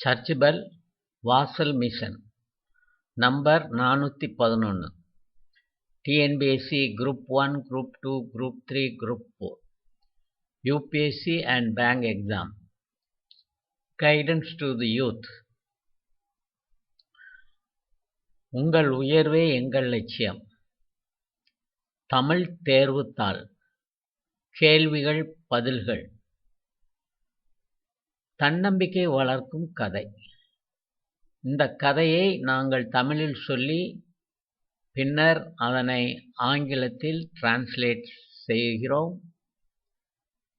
Search bell வாசல் mission number நானூற்றி பதினொன்று TNPSC group one group two group three group four UPSC and bank exam guidance to the youth உங்கள் உயர்வே எங்கள் லட்சியம். தமிழ் தேர்வுத்தாள். கேள்விகள் பதில்கள். தன்னம்பிக்கை வளர்க்கும் கதை. இந்த கதையை நாங்கள் தமிழில் சொல்லி பின்னர் அதனை ஆங்கிலத்தில் டிரான்ஸ்லேட் செய்கிறோம்.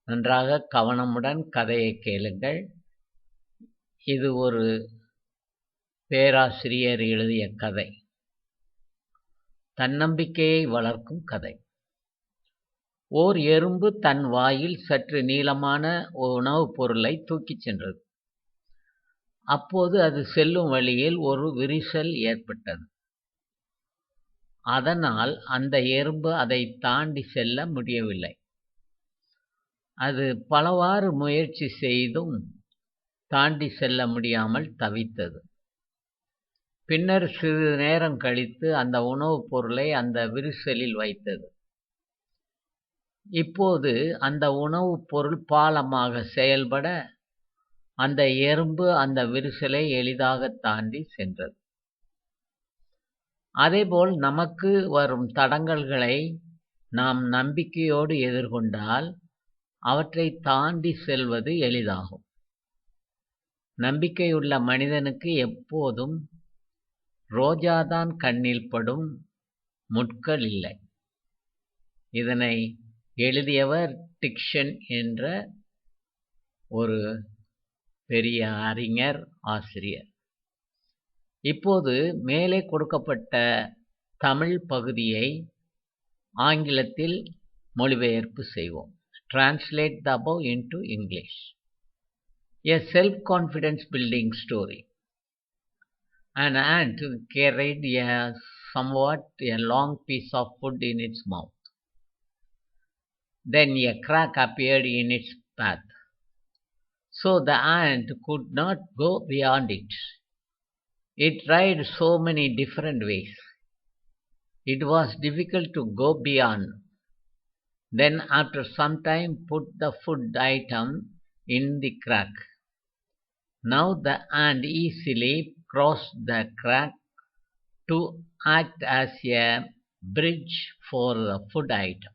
நன்றாக கவனமுடன் கதையை கேளுங்கள். இது ஒரு பேராசிரியர் எழுதிய கதை. தன்னம்பிக்கையை வளர்க்கும் கதை. ஓர் எறும்பு தன் வாயில் சற்று நீளமான உணவுப் பொருளை தூக்கிச் சென்றது. அப்போது அது செல்லும் வழியில் ஒரு விரிசல் ஏற்பட்டது. அதனால் அந்த எறும்பு அதை தாண்டி செல்ல முடியவில்லை. அது பலவாறு முயற்சி செய்தும் தாண்டி செல்ல முடியாமல் தவித்தது. பின்னர் சிறிது நேரம் கழித்து அந்த உணவுப் பொருளை அந்த விரிசலில் வைத்தது. இப்போது அந்த உணவுப் பொருள் பாலமாக செயல்பட அந்த எறும்பு அந்த விரிசலை எளிதாக தாண்டி சென்றது. அதேபோல் நமக்கு வரும் தடங்கல்களை நாம் நம்பிக்கையோடு எதிர்கொண்டால் அவற்றை தாண்டி செல்வது எளிதாகும். நம்பிக்கையுள்ள மனிதனுக்கு எப்போதும் ரோஜாதான் கண்ணில் படும் முட்கள் இல்லை. இதனை எழுதியவர் டிக்ஷன் என்ற ஒரு பெரிய அறிஞர் ஆசிரியர். இப்போது மேலே கொடுக்கப்பட்ட தமிழ் பகுதியை ஆங்கிலத்தில் மொழிபெயர்ப்பு செய்வோம். Translate the above into English a self confidence building story An ant carried a somewhat a long piece of food in its mouth. Then a crack appeared in its path. So the ant could not go beyond it. It tried so many different ways. It was difficult to go beyond. Then, after some time, put the food item in the crack. Now the ant easily crossed the crack to act as a bridge for the food item.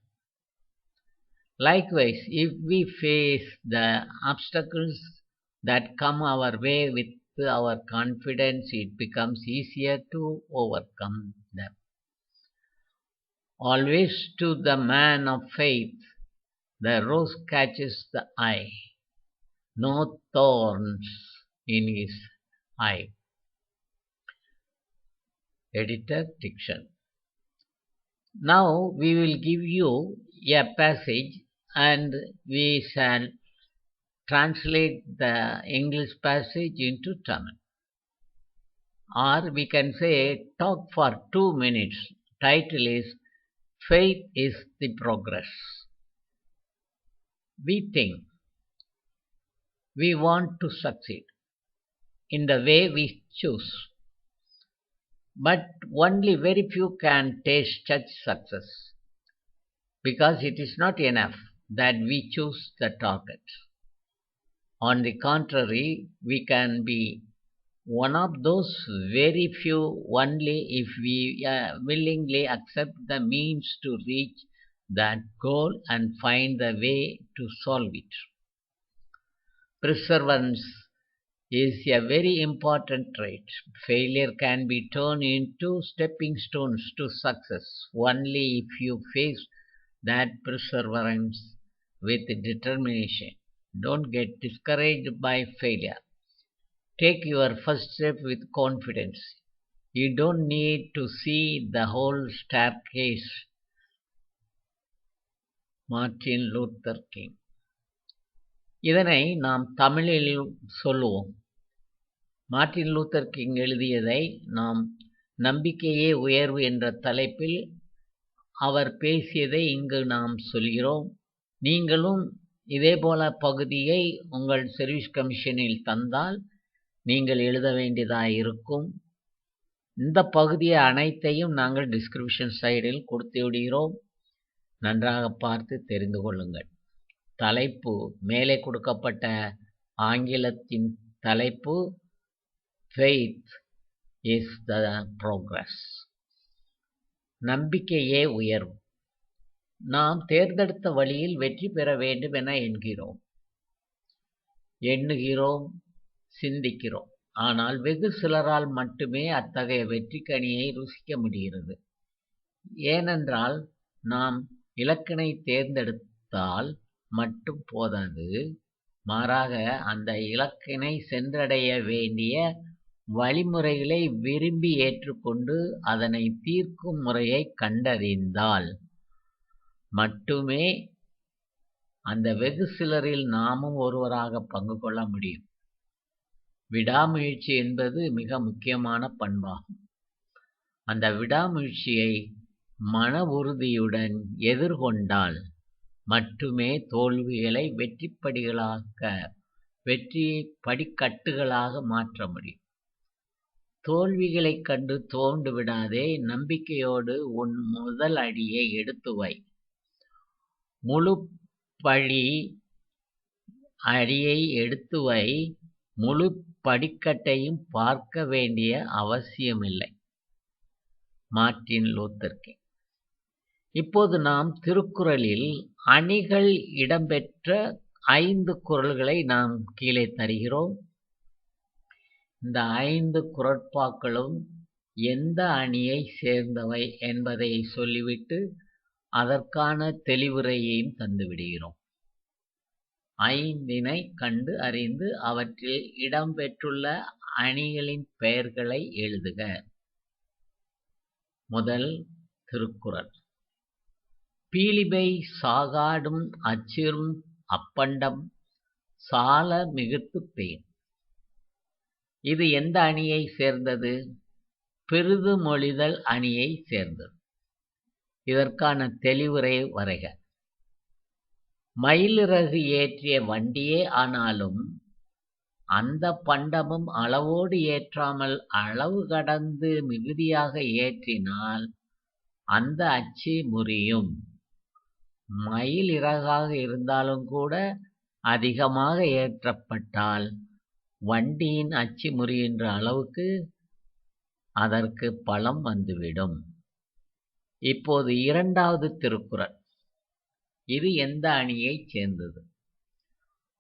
Likewise, if we face the obstacles that come our way with our confidence, it becomes easier to overcome them. Always to the man of faith, the rose catches the eye, no thorns in his eye. Editor Diction. Now we will give you a passage and we shall translate the English passage into Tamil. Or we can say talk for two minutes. Title is Faith is the Progress. We think we want to succeed in the way we choose. But only very few can taste such success because it is not enough that we choose the target. On the contrary, we can be one of those very few only if we uh, willingly accept the means to reach that goal and find the way to solve it. Perseverance is a very important trait. Failure can be turned into stepping stones to success only if you face that perseverance with determination. Don't get discouraged by failure. Take your first step with confidence. You don't need to see the whole staircase. Martin Luther King இதனை நாம் தமிழில் சொல்லுவோம் Martin Luther king எழுதியதை நாம் நம்பிக்கையே உயர்வு என்ற தலைப்பில் அவர் பேசியதை இங்கு நாம் சொல்கிறோம் நீங்களும் இதேபோல பகுதியை உங்கள் சர்வீஸ் கமிஷனில் தந்தால் நீங்கள் எழுத வேண்டியதாக இருக்கும். இந்த பகுதியை அனைத்தையும் நாங்கள் டிஸ்கிரிப்ஷன் சைடில் கொடுத்து விடுகிறோம். நன்றாக பார்த்து தெரிந்து கொள்ளுங்கள். தலைப்பு மேலே கொடுக்கப்பட்ட ஆங்கிலத்தின் தலைப்பு ஃபெய்த் இஸ் த ப்ரோக்ரஸ் நம்பிக்கையே உயர்வு. நாம் தேர்ந்தெடுத்த வழியில் வெற்றி பெற வேண்டும் என என்கிறோம் எண்ணுகிறோம் சிந்திக்கிறோம். ஆனால் வெகு சிலரால் மட்டுமே அத்தகைய வெற்றி கனியை ருசிக்க முடிகிறது. ஏனென்றால் நாம் இலக்கினை தேர்ந்தெடுத்தால் மட்டும் போதாது மாறாக அந்த இலக்கினை சென்றடைய வேண்டிய வழிமுறைகளை விரும்பி ஏற்றுக்கொண்டு அதனை தீர்க்கும் முறையை கண்டறிந்தால் மட்டுமே அந்த வெகு சிலரில் நாமும் ஒருவராக பங்கு கொள்ள முடியும். விடாமுயற்சி என்பது மிக முக்கியமான பண்பாகும். அந்த விடாமுயற்சியை மன உறுதியுடன் எதிர்கொண்டால் மட்டுமே தோல்விகளை வெற்றிப்படிகளாக வெற்றியை படிக்கட்டுகளாக மாற்ற முடியும். தோல்விகளைக் கண்டு தோண்டு விடாதே நம்பிக்கையோடு உன் முதல் அடியை எடுத்து வை. முழு பழி அடியை எடுத்து வை முழு படிக்கட்டையும் பார்க்க வேண்டிய அவசியமில்லை. மார்ட்டின் லூத்தர்கே இப்போது நாம் திருக்குறளில் அணிகள் இடம்பெற்ற ஐந்து குறள்களை நாம் கீழே தருகிறோம். இந்த ஐந்து குரட்பாக்களும் எந்த அணியை சேர்ந்தவை என்பதை சொல்லிவிட்டு அதற்கான தெளிவுரையையும் தந்துவிடுகிறோம் ஐந்தினை கண்டு அறிந்து அவற்றில் இடம்பெற்றுள்ள அணிகளின் பெயர்களை எழுதுக. முதல் திருக்குறள். பீலிபை சாகாடும் அச்சிரும் அப்பண்டம் சால மிகுத்து பெயின் இது எந்த அணியை சேர்ந்தது? பெரிது மொழிதல் அணியை சேர்ந்தது. இதற்கான தெளிவுரை வரைக. மயிலிறகு ஏற்றிய வண்டியே ஆனாலும் அந்த பண்டமும் அளவோடு ஏற்றாமல் அளவு கடந்து மிகுதியாக ஏற்றினால் அந்த அச்சு முறியும். மயில் இறகாக இருந்தாலும் கூட அதிகமாக ஏற்றப்பட்டால் வண்டியின் அச்சு முறிகின்ற அளவுக்கு அதற்கு பலம் வந்துவிடும். இப்போது இரண்டாவது திருக்குறள். இது எந்த அணியைச் சேர்ந்தது?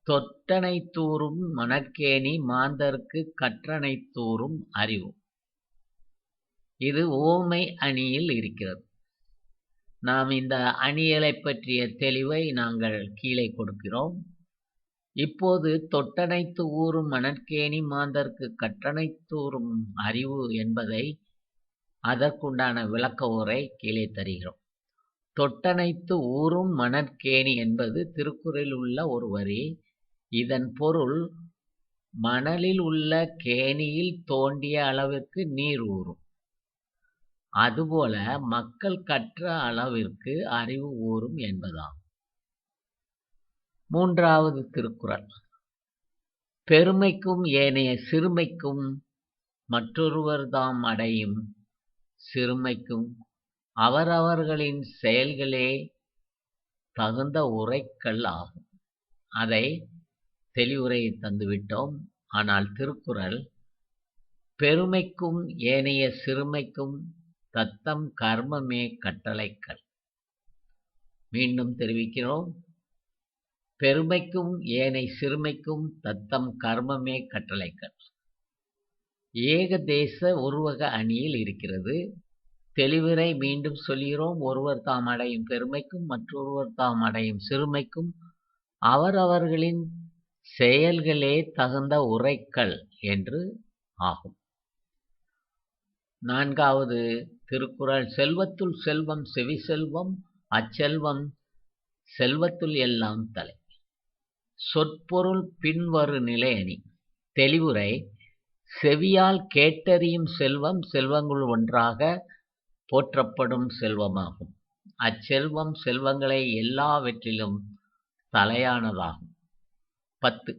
தொட்டனை தூறும் மணக்கேணி மாந்தர்க்கு கற்றனை தூறும் அறிவு. இது ஓமை அணியில் இருக்கிறது. நாம் இந்த அணியலை பற்றிய தெளிவை நாங்கள் கீழே கொடுக்கிறோம். இப்போது தொட்டனைத்து ஊறும் மணற்கேணி மாந்தர்க்கு கற்றனைத்தூறும் அறிவு என்பதை அதற்குண்டான விளக்க உரை கீழே தருகிறோம். தொட்டனைத்து ஊறும் மணற்கேணி என்பது திருக்குறளில் உள்ள ஒரு வரி. இதன் பொருள் மணலில் உள்ள கேணியில் தோண்டிய அளவிற்கு நீர் ஊறும். அதுபோல மக்கள் கற்ற அளவிற்கு அறிவு ஊறும் என்பதாகும். மூன்றாவது திருக்குறள். பெருமைக்கும் ஏனைய சிறுமைக்கும் மற்றொருவர் தாம் அடையும். சிறுமைக்கும் அவரவர்களின் செயல்களே தகுந்த உரைக்கல் ஆகும். அதை தெளிவுரையை தந்துவிட்டோம். ஆனால் திருக்குறள் பெருமைக்கும் ஏனைய சிறுமைக்கும் தத்தம் கர்மமே கட்டளைக்கல். மீண்டும் தெரிவிக்கிறோம். பெருமைக்கும் ஏனை சிறுமைக்கும் தத்தம் கர்மமே கட்டளைக்கல். ஏகதேச உருவக அணியில் இருக்கிறது. தெளிவுரை மீண்டும் சொல்கிறோம். ஒருவர் தாம் அடையும் பெருமைக்கும் மற்றொருவர் தாம் அடையும் சிறுமைக்கும். அவரவர்களின் செயல்களே தகுந்த உரைக்கல் என்று ஆகும். நான்காவது திருக்குறள். செல்வத்துள் செல்வம் செவி செல்வம் அச்செல்வம் செல்வத்துள் எல்லாம் தலை. சொற்பொருள் பின்வரு நிலை அணி. தெளிவுரை செவியால் கேட்டறியும் செல்வம் செல்வங்கள் ஒன்றாக போற்றப்படும் செல்வமாகும். அச்செல்வம் செல்வங்களை எல்லாவற்றிலும் தலையானதாகும். பத்து.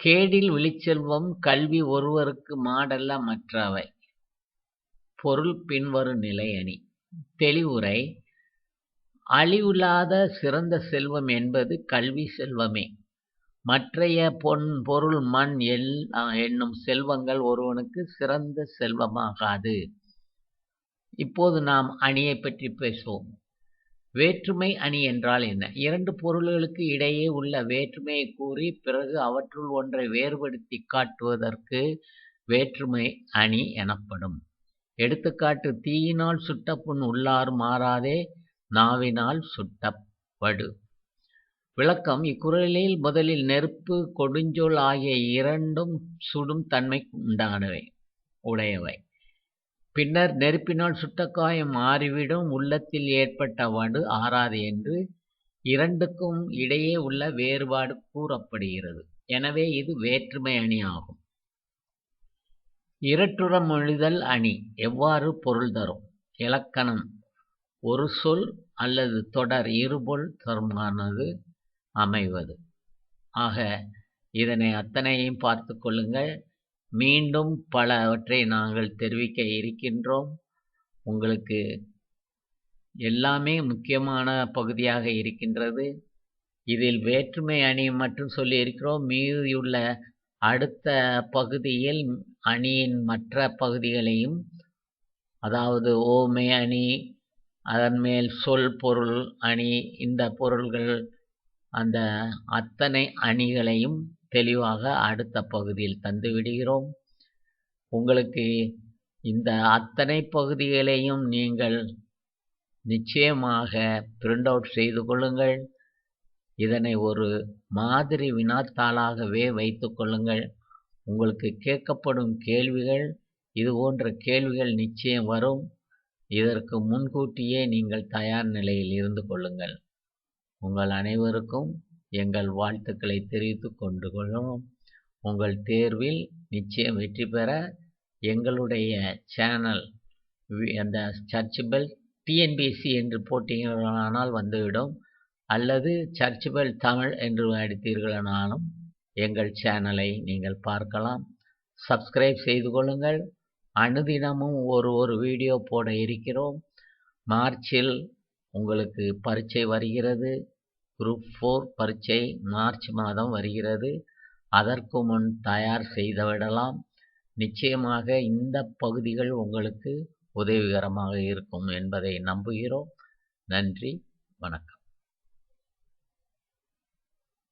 கேடில் விழிச்செல்வம் கல்வி ஒருவருக்கு மாடல்ல மற்றவை. பொருள் பின்வரும் நிலை அணி. தெளிவுரை. அழிவில்லாத சிறந்த செல்வம் என்பது கல்வி செல்வமே. மற்றைய பொன் பொருள் மண் எல் என்னும் செல்வங்கள் ஒருவனுக்கு சிறந்த செல்வமாகாது. இப்போது நாம் அணியை பற்றி பேசுவோம். வேற்றுமை அணி என்றால் என்ன? இரண்டு பொருள்களுக்கு இடையே உள்ள வேற்றுமையை கூறி பிறகு அவற்றுள் ஒன்றை வேறுபடுத்தி காட்டுவதற்கு வேற்றுமை அணி எனப்படும். எடுத்துக்காட்டு தீயினால் சுட்ட புண் உள்ளார் மாறாதே நாவினால் சுட்டப்படு விளக்கம் இக்குறளில் முதலில் நெருப்பு கொடுஞ்சொல் ஆகிய இரண்டும் சுடும் தன்மை உண்டானவை உடையவை. பின்னர் நெருப்பினால் சுட்டக்காயம் மாறிவிடும் உள்ளத்தில் ஏற்பட்ட வடு ஆறாது என்று இரண்டுக்கும் இடையே உள்ள வேறுபாடு கூறப்படுகிறது. எனவே இது வேற்றுமை அணி ஆகும். இரட்டுறம் மொழிதல் அணி எவ்வாறு பொருள் தரும்? இலக்கணம் ஒரு சொல் அல்லது தொடர் இருபொல் தருமானது அமைவது. ஆக இதனை அத்தனையும் பார்த்து கொள்ளுங்கள். மீண்டும் பலவற்றை நாங்கள் தெரிவிக்க இருக்கின்றோம். உங்களுக்கு எல்லாமே முக்கியமான பகுதியாக இருக்கின்றது. இதில் வேற்றுமை அணி மட்டும் சொல்லி இருக்கிறோம். மீதியுள்ள அடுத்த பகுதியில் அணியின் மற்ற பகுதிகளையும் அதாவது ஓமை அணி அதன் மேல் சொல் பொருள் அணி இந்த பொருள்கள் அந்த அத்தனை அணிகளையும் தெளிவாக அடுத்த பகுதியில் தந்து விடுகிறோம். உங்களுக்கு இந்த அத்தனை பகுதிகளையும் நீங்கள் நிச்சயமாக பிரிண்ட் அவுட் செய்து கொள்ளுங்கள். இதனை ஒரு மாதிரி வினாத்தாளாகவே வைத்து கொள்ளுங்கள். உங்களுக்கு கேட்கப்படும் கேள்விகள் இது போன்ற கேள்விகள் நிச்சயம் வரும். இதற்கு முன்கூட்டியே நீங்கள் தயார் நிலையில் இருந்து கொள்ளுங்கள். உங்கள் அனைவருக்கும் எங்கள் வாழ்த்துக்களை தெரிவித்து கொண்டு கொள்கிறோம். உங்கள் தேர்வில் நிச்சயம் வெற்றி பெற எங்களுடைய சேனல் அந்த சர்ச்சிபல் டிஎன்பிஎஸ்சி என்று போட்டீர்களானால் வந்துவிடும். அல்லது சர்ச்சிபல் தமிழ் என்று அடித்தீர்களானாலும் எங்கள் சேனலை நீங்கள் பார்க்கலாம். சப்ஸ்கிரைப் செய்து கொள்ளுங்கள். அனுதினமும் ஒரு ஒரு வீடியோ போட இருக்கிறோம். மார்ச்சில் உங்களுக்கு பரீட்சை வருகிறது. குரூப் ஃபோர் பரீட்சை மார்ச் மாதம் வருகிறது. அதற்கு முன் தயார் செய்துவிடலாம். நிச்சயமாக இந்த பகுதிகள் உங்களுக்கு உதவிகரமாக இருக்கும் என்பதை நம்புகிறோம். நன்றி. வணக்கம்.